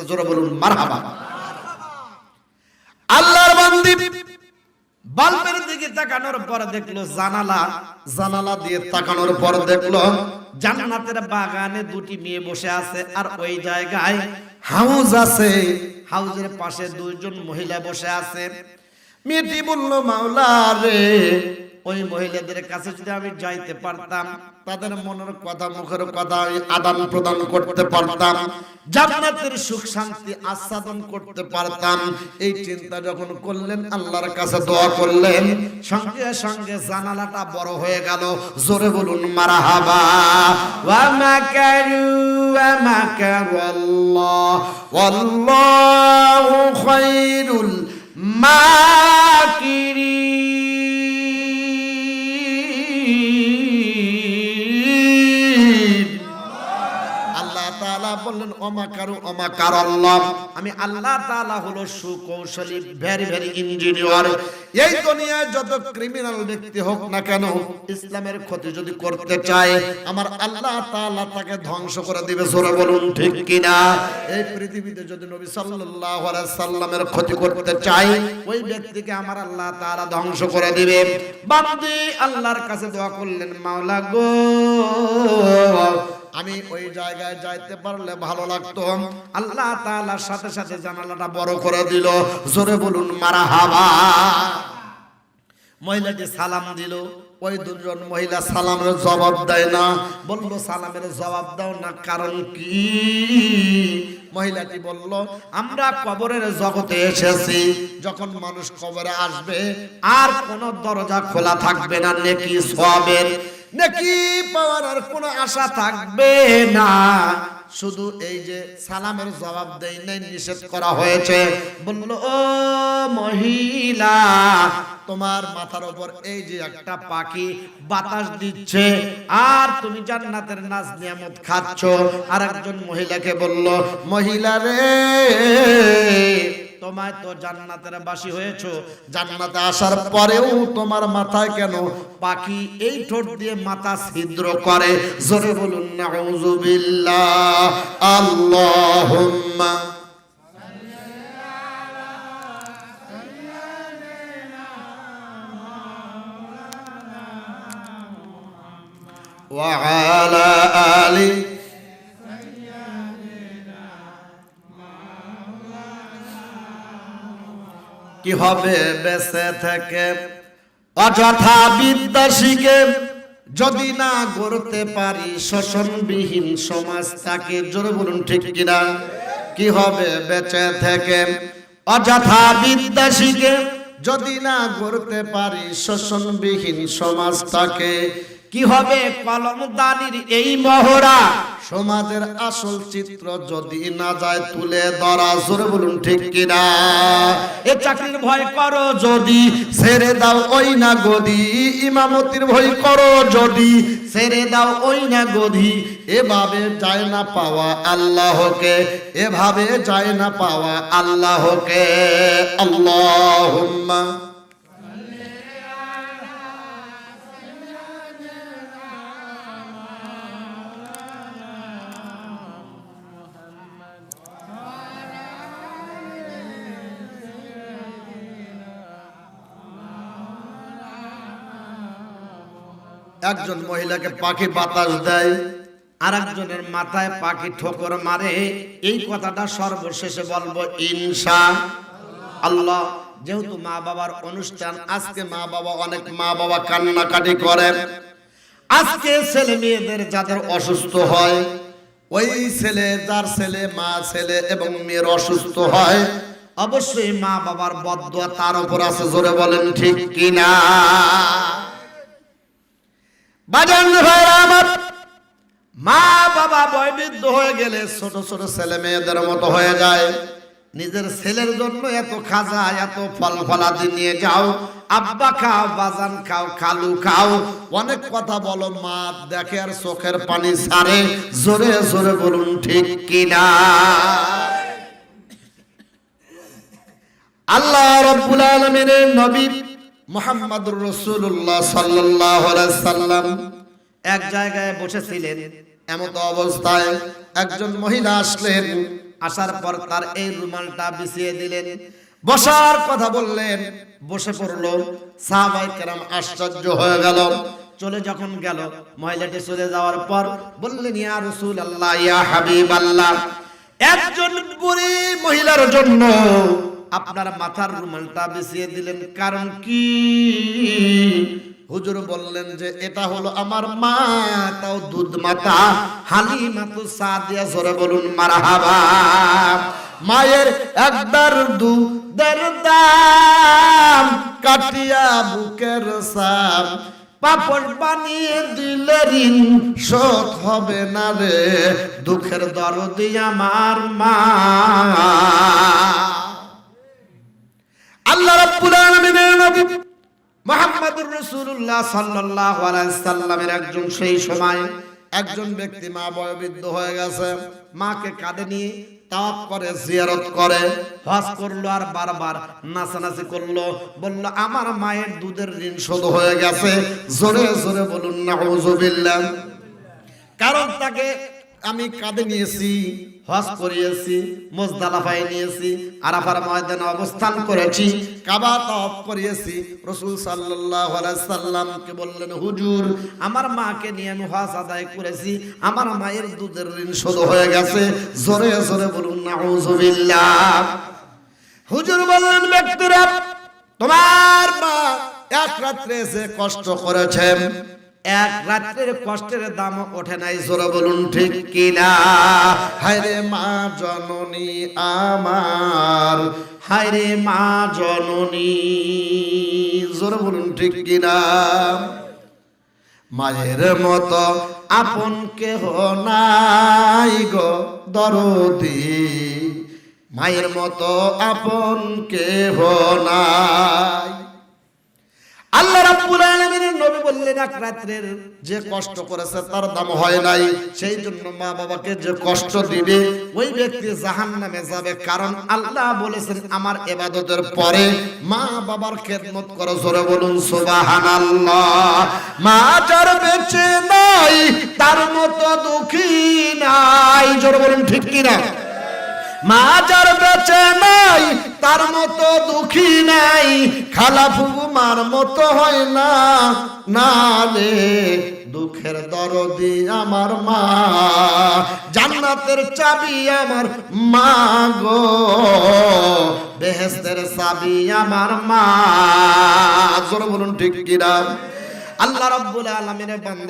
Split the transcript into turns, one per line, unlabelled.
দেখতেছে জোরে বলুন, মারহাবা। আল্লাহর বান্দি বাল্বের দিকে তাকানোর পর দেখল জানালা জানালা দিয়ে তাকানোর পর দেখল জান্নাতের বাগানে দুটি মেয়ে বসে আছে আর ওই জায়গায় হাউজ আছে। হাউজের পাশে দুইজন মহিলা বসে আছে। মেয়েটি বলল, মাওলা রে ওই মহিলাদের কাছে যদি আমি যাইতে পারতাম, তাদের মনের কথা, মুখের কথা আদান প্রদান করতে পারতাম, জান্নাতের সুখ শান্তি আস্বাদন করতে পারতাম। এই চিন্তা যখন করলেন, আল্লাহর কাছে দোয়া করলেন, সঙ্গে সঙ্গে জানালাটা বড় হয়ে গেল। জোরে বলুন, মারাহাবা। ওয়া মাকারু, ওয়া মাকারাল্লাহ ওয়াল্লাহু খায়রুল মাকিরিন। বললেন অমাকারু অমাকার আল্লাহ আমি আল্লাহ তাআলা হলো সুকৌশলী ভেরি ভেরি ইঞ্জিনিয়ার এই দুনিয়ায় যত ক্রিমিনাল ব্যক্তি হোক না কেন, ইসলামের ক্ষতি যদি করতে চায়, আমার আল্লাহ তাআলা তাকে ধ্বংস করে দিবে, জোরে বলুন, ঠিক কিনা? এই পৃথিবীতে যদি নবী সাল্লাল্লাহু আলাইহি সাল্লামের ক্ষতি করতে চায়, ওই ব্যক্তিকে আমার আল্লাহ তাআলা ধ্বংস করে দিবে। বান্দি, আল্লাহর কাছে দোয়া করলেন, মাওলা গো আমি ওই জায়গায় যাইতে পারলে ভালো লাগতো। আল্লাহ তাআলার সাথে সাথে জানালাটা বড় করে দিল। জোরে বলুন মারা হাবা। মহিলাটি সালাম দিল। ওই দুজন মহিলা সালামের জবাব দেয় না। বলল সালামের জবাব দাও না কারণ কি? মহিলাটি বলল আমরা কবরের জগতে এসেছি। যখন মানুষ কবরে আসবে আর কোন দরজা খোলা থাকবে না নেকি সবের নেকি পাওয়ার আর কোনো আশা থাকবে না। শুধু এই যে সালামের জবাব দেই নাই, নিষেধ করা হয়েছে। বলল, ও মহিলা, তোমার মাথার উপর এই যে একটা পাখি বাতাস দিচ্ছে, আর তুমি জান্নাতের নাজ নিয়ামত খাচ্ছ। আর একজন মহিলাকে বলল, মহিলা রে তোমায় তো জান্নাতের বাসী হয়েছো জান্নাতে আসার পরেও তোমার মাথায় কেন পাখি এই ঠোঁট দিয়ে মাথা ছিদ্র করে জোরে বলুন নাউজুবিল্লাহ আল্লাহুম্মা وعلى آله কি হবে বেঁচে থেকে? অযথা বিদ্যা শিখে যদি না গড়তে পারি, শোষণবিহীন সমাজ তাকে জোরে বলুন ঠিক কিনা? কি হবে বেঁচে থেকে? অযথা বিদ্যা শিখে যদি না গড়তে পারি, শোষণবিহীন সমাজটাকে কি হবে কলমদানির এই মহড়া? সমাজের আসল চিত্র যদি না যায় তুলে ধরা জোরে বলুন ঠিক কিনা? এ চাকরির ভয় করো যদি ছেড়ে দাও ওই না গদি ইমামতির ভয় করো যদি ছেড়ে দাও ওই না গদি। এভাবে যায় না পাওয়া আল্লাহকে এভাবে যায় না পাওয়া আল্লাহকে। আল্লাহুম্মা। একজন মহিলাকে পাখি বাতাস দেয় আর একজনের মাথায় পাখি ঠোকর মারে। এই কথাটা সর্বশেষে বলব ইনসা আল্লাহ। যেহেতু মা বাবার অনুষ্ঠান, আজকে মা বাবা অনেক মা বাবা কান্নাকাটি করেন আজকে ছেলে মেয়েদের যাদের অসুস্থ হয়, ওই ছেলে যার ছেলে, মা ছেলে এবং মেয়ের অসুস্থ হয়, অবশ্যই মা বাবার বদয়া তার উপর আছে, জোরে বলেন ঠিক কিনা? মা বাবা হয়ে গেলে ছোট ছোট ছেলে মেয়েদের মতো হয়ে যায়। নিজের ছেলের জন্য এত খাজা, এত ফল ফলাদি নিয়ে যাও। আব্বা খাও, বাজান খাও, খালু খাও। অনেক কথা বলো, মা দেখে আর চোখের পানি সারে। জোরে জোরে বলুন, ঠিক কিনা? আল্লাহ রব্বুল আলমিনের নবী মোহাম্মদুর রসুল্লাহ সাল্লাহ সাল্লাম এক জায়গায় বসেছিলেন। এমত অবস্থায় একজন মহিলা আসলেন। আসার পর তার এই রুমালটা বিছিয়ে দিলেন। বসার কথা বললেন। বসে পড়ল। সাহাবাই কেরাম আশ্চর্য হয়ে গেল। চলে যখন গেল, মহিলাটি চলে যাওয়ার পর বললেন, ইয়া রসুল আল্লাহ ইয়া হাবিব আল্লাহ একজন বুড়ি মহিলার জন্য আপনার মাথার রুমালটা বিছিয়ে দিলেন। কারণ কি? হুজুর বললেন যে, এটা হলো আমার মা, তাও দুধ মাতা। হালিমা তো সাদিয়া, জোরে বলুন, মারহাবা। মায়ের একবার দুধের দাম কাটিয়া বুকের সাম। পাপড় বানিয়ে দিলে ঋণ শোধ হবে না রে, দুঃখের দরদি আমার মা। আল্লাহ রাব্বুল আলামিনের নবী মুহাম্মদুর রাসূলুল্লাহ সাল্লাল্লাহু আলাইহি সাল্লামের একজন সেই সময় একজন ব্যক্তি মা বয়োবৃদ্ধ হয়ে গেছে। মাকে কাঁধে নিয়ে তাওয়াফ করে, জিয়ারত করে, হজ করল আর বারবার নাচানাচি করল। বলল, আমার মায়ের দুধের ঋণ শোধ হয়ে গেছে। জোরে জোরে বলুন, নাউজুবিল্লাহ। কারণ তাকে আমি কাঁধে নিয়েছি, হজ করিয়েছি, মোজদালাফায় নিয়েছি, আরাফার ময়দানে অবস্থান করেছি, কাবা তওয়াফ করিয়েছি। রাসূল আলাইহি সাল্লামকে বললেন, হুজুর, আমার মাকে নিয়ে আমি হজ আদায় করেছি, আমার মায়ের দুধের ঋণ শোধ হয়ে গেছে। জোরে জোরে বলুন নাউজুবিল্লাহ হুজুর বললেন, ব্যক্তিরা, তোমার মা এক রাত্রে এসে কষ্ট করেছেন এক রাত্রের কষ্টের দাম ওঠে নাই, জোরে বলুন ঠিক কিনা? হায়রে মা জননী আমার, হায়রে মা জননী, জোরে বলুন ঠিক কিনা? মায়ের মতো আপন কেহ নাই গো দরদি, মায়ের মতো আপন কেহ নাই। আল্লাহ রাব্বুল আলামিনের নবী বললেন, এক রাত্রের যে কষ্ট করেছে তার দাম হয় নাই। সেই জন্য মা বাবাকে যে কষ্ট দিবে, ওই ব্যক্তি জাহান্নামে যাবে। কারণ আল্লাহ বলেছেন, আমার ইবাদতের পরে মা বাবার খেদমত করো, জোরে বলুন, সুবহানাল্লাহ। মা যার বেঁচে নাই, তার মতো দুঃখী নাই। জোরে বলুন, ঠিক কিনা? মা যার বেঁচে নাই, তার মতো দুঃখী নাই, খালা ফুবু মার মতো হয় না। না রে, দুঃখের দরদি আমার মা, জান্নাতের চাবি আমার মা গো বেহেস্তের চাবি আমার মা। জোরে বলুন ঠিক কিনা? আল্লাহ রাব্বুল আলামিনের বান্দা